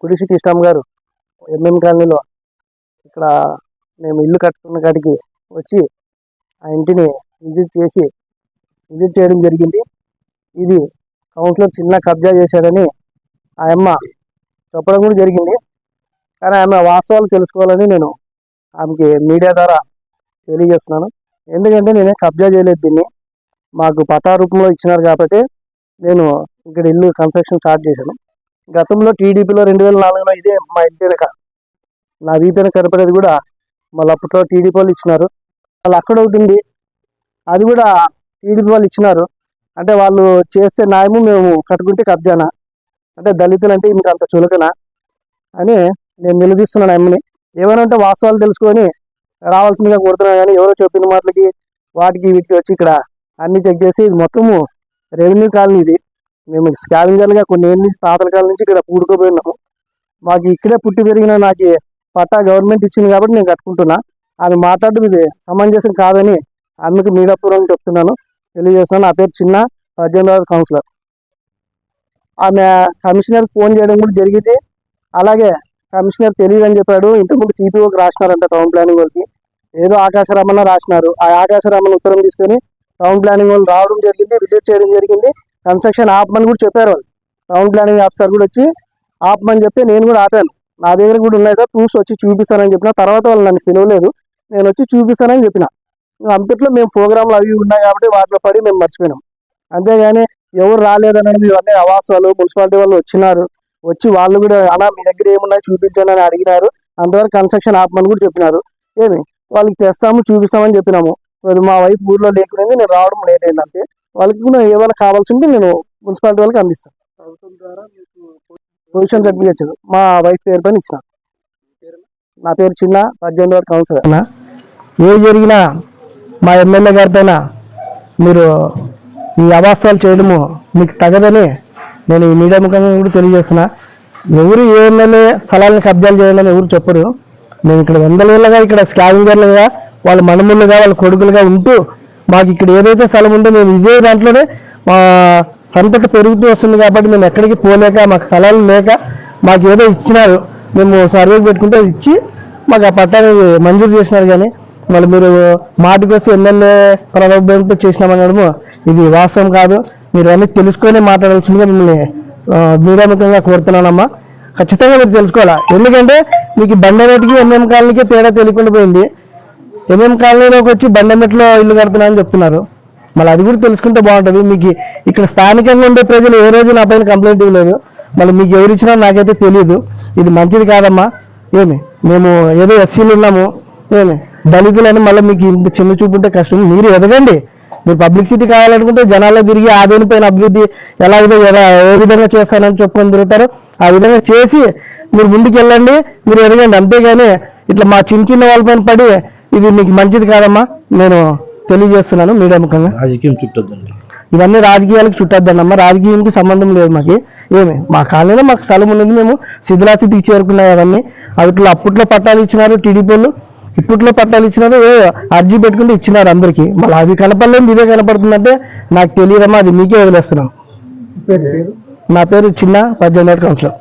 కుడిసి కృష్ణం గారు ఎంఎం కాలనీలో ఇక్కడ మేము ఇల్లు కట్టుకున్న కాడికి వచ్చి ఆ ఇంటిని విజిట్ చేసి విజిట్ చేయడం జరిగింది. ఇది కౌన్సిలర్ చిన్న కబ్జా చేశాడని ఆ అమ్మ చెప్పడం కూడా జరిగింది. కానీ ఆమె వాస్తవాలు తెలుసుకోవాలని నేను ఆమెకి మీడియా ద్వారా తెలియజేస్తున్నాను. ఎందుకంటే నేనే కబ్జా చేయలేదు దీన్ని. మాకు పట్టా రూపంలో ఇచ్చినారు కాబట్టి నేను ఇక్కడ ఇల్లు కన్స్ట్రక్షన్ స్టార్ట్ చేశాను. గతంలో టీడీపీలో రెండు వేల నాలుగులో ఇదే మా ఇంటి వెనక. నా వీపి వెనక కనపడేది కూడా మళ్ళీ అప్పట్లో టీడీపీ వాళ్ళు ఇచ్చినారు. వాళ్ళు అక్కడ ఒకటి ఉంది. అది కూడా టీడీపీ వాళ్ళు ఇచ్చినారు. అంటే వాళ్ళు చేస్తే న్యాయము మేము కట్టుకుంటే కబ్జానా? అంటే దళితులు అంటే మీకు అంత చులకనా? అని నేను నిలదీస్తున్నాను అమ్మని. ఏమైనా ఉంటే వాస్తవాలు తెలుసుకొని రావాల్సిందిగా కోరుతున్నాను. కానీ ఎవరో చెప్పిన మాటలకి వాటికి వీటికి వచ్చి ఇక్కడ అన్ని చెక్ చేసి ఇది మొత్తము రెవెన్యూ కాలనీ ఇది. మేము స్కావింజర్లుగా కొన్ని ఏళ్ళ నుంచి తాతల కాలం నుంచి ఇక్కడ పూడుకోపోయినాము మాకు ఇక్కడే పుట్టి పెరిగిన నాకు పట్టా గవర్నమెంట్ ఇచ్చింది కాబట్టి నేను కట్టుకుంటున్నా. ఆమె మాట్లాడడం ఇది సమంజసం కాదని ఆమెకు మీడియాపూర్వం చెప్తున్నాను. తెలియజేస్తున్నాను. నా పేరు చిన్న పద్దెనిమిదవ కౌన్సిలర్. ఆమె కమిషనర్ ఫోన్ చేయడం కూడా జరిగింది. అలాగే కమిషనర్ తెలియదని చెప్పాడు. ఇంతకుముందు టీపీఓకి రాసినారంట టౌన్ ప్లానింగ్ వాళ్ళకి. ఏదో ఆకాశరామన్న రాసినారు. ఆ ఆకాశరామన్న ఉత్తరం తీసుకొని టౌన్ ప్లానింగ్ వాళ్ళు రావడం జరిగింది విజిట్ చేయడం జరిగింది. కన్స్ట్రక్షన్ ఆపమని కూడా చెప్పారు వాళ్ళు. టౌన్ ప్లానింగ్ ఆఫీసర్ కూడా వచ్చి ఆపమని చెప్తే నేను కూడా ఆపాను. నా దగ్గర కూడా ఉన్నాయి సార్ ప్రూఫ్స్ వచ్చి చూపిస్తానని చెప్పిన. తర్వాత వాళ్ళు నన్ను పిలవలేదు. నేను వచ్చి చూపిస్తానని చెప్పిన. అంతట్లో మేము ప్రోగ్రాంలు అవి ఉన్నాయి కాబట్టి వాటిలో పడి మేము మర్చిపోయినాం. అంతేగాని ఎవరు రాలేదనడం ఇవన్నీ అవాసాలు మున్సిపాలిటీ వాళ్ళు వచ్చినారు. వచ్చి వాళ్ళు కూడా అన్నా మీ దగ్గర ఏమున్నాయి? చూపించండి అని అడిగినారు. అంతవరకు కన్స్ట్రక్షన్ ఆపమని కూడా చెప్పినారు. ఏమి? వాళ్ళకి తెస్తాము చూపిస్తామని చెప్పినాము. మా వైఫ్ ఊర్లో లేకుండా నేను రావడం లేట్ అయింది అంతే. వాళ్ళకి కూడా ఏమైనా కావాల్సి ఉంటే నేను మున్సిపాలిటీ వాళ్ళకి అందిస్తాను. పొజిషన్ సర్టిఫికేట్ మా వైఫ్ పేరు పైన ఇచ్చిన. నా పేరు చిన్న పద్దెనిమిది వార్డు కౌన్సిలర్. ఏ జరిగినా మా ఎమ్మెల్యే గారి పైన మీరు ఈ అవాస్తవాలు చేయడము మీకు తగదని నేను ఈ మీడియా ముఖంగా కూడా తెలియజేస్తున్నా. ఎవరు ఏ ఎమ్మెల్యే స్థలాలను కబ్జాలు చేయాలని ఎవరు చెప్పరు. మేము ఇక్కడ వందలేళ్ళగా ఇక్కడ స్కావింగర్లుగా వాళ్ళ మనుమలుగా వాళ్ళ కొడుకులుగా ఉంటూ మాకు ఇక్కడ ఏదైతే స్థలం ఉందో మేము ఇదే దాంట్లోనే మా సంతతి పెరుగుతూ వస్తుంది కాబట్టి మేము ఎక్కడికి పోలేక మాకు స్థలాలు లేక మాకు ఏదో ఇచ్చినారు. మేము సర్వేకి పెట్టుకుంటే ఇచ్చి మాకు ఆ పట్టాన్ని మంజూరు చేసినారు కానీ మళ్ళీ మీరు మాటకు వస్తే ఎమ్మెల్యే ప్రలోభంతో చేసినామనడము ఇది వాస్తవం కాదు. మీరు అన్ని తెలుసుకొని మాట్లాడాల్సిందిగా మిమ్మల్ని ఆ, మీడియాముఖంగా కోరుతున్నానమ్మా. ఖచ్చితంగా మీరు తెలుసుకోవాలా? ఎందుకంటే మీకు బండమెట్కి ఎంఎం కాలనీకి తేడా తెలియకుండా పోయింది. ఎంఎం కాలనీలోకి వచ్చి బండమెట్లో ఇల్లు కడుతున్నా అని చెప్తున్నారు. మళ్ళీ అది కూడా తెలుసుకుంటే బాగుంటుంది. మీకు ఇక్కడ స్థానికంగా ఉండే ప్రజలు ఏ రోజు నా పైన కంప్లైంట్ ఇవ్వలేదు. మళ్ళీ మీకు ఎవరు ఇచ్చినా నాకైతే తెలియదు ఇది మంచిది కాదమ్మా. ఏమి? మేము ఏదో ఎస్సీలు ఉన్నాము. ఏమి? దళితులని మళ్ళీ మీకు ఇంత చిన్న చూపు ఉంటే కష్టం. మీరు ఎదగండి. మీరు పబ్లిసిటీ కావాలనుకుంటే జనాల్లో తిరిగి ఆ దేనిపైన అభివృద్ధి ఎలా ఏ విధంగా చేస్తానని చెప్పుకొని తిరుగుతారు ఆ విధంగా చేసి మీరు ముందుకు వెళ్ళండి మీరు ఎదగండి. అంతేగాని ఇట్లా మా చిన్న చిన్న వాళ్ళపైన పడి ఇది మీకు మంచిది కాదమ్మా. నేను తెలియజేస్తున్నాను మీడియా ముఖంగా. రాజకీయం చుట్టొద్దండి. ఇవన్నీ రాజకీయాలకు చుట్టద్దన్నమ్మా రాజకీయానికి సంబంధం లేదు మాకు. ఏమి? మా కాలనీలో మాకు స్థలం ఉన్నది మేము శిథిలాస్థితికి చేరుకున్నాయి అవన్నీ. అవిట్లో అప్పట్లో పట్టాలు ఇచ్చినారు టీడీపీ వాళ్ళు. ఇప్పట్లో పట్టాలు ఇచ్చినారు అర్జీ పెట్టుకుంటే ఇచ్చినారు అందరికీ. మళ్ళీ అది కనపడలేదు ఇదే కనపడుతుందంటే నాకు తెలియదమ్మా అది మీకే వదిలేస్తున్నాం నా పేరు చిన్న పద్దెనిమిది కౌన్సిలర్.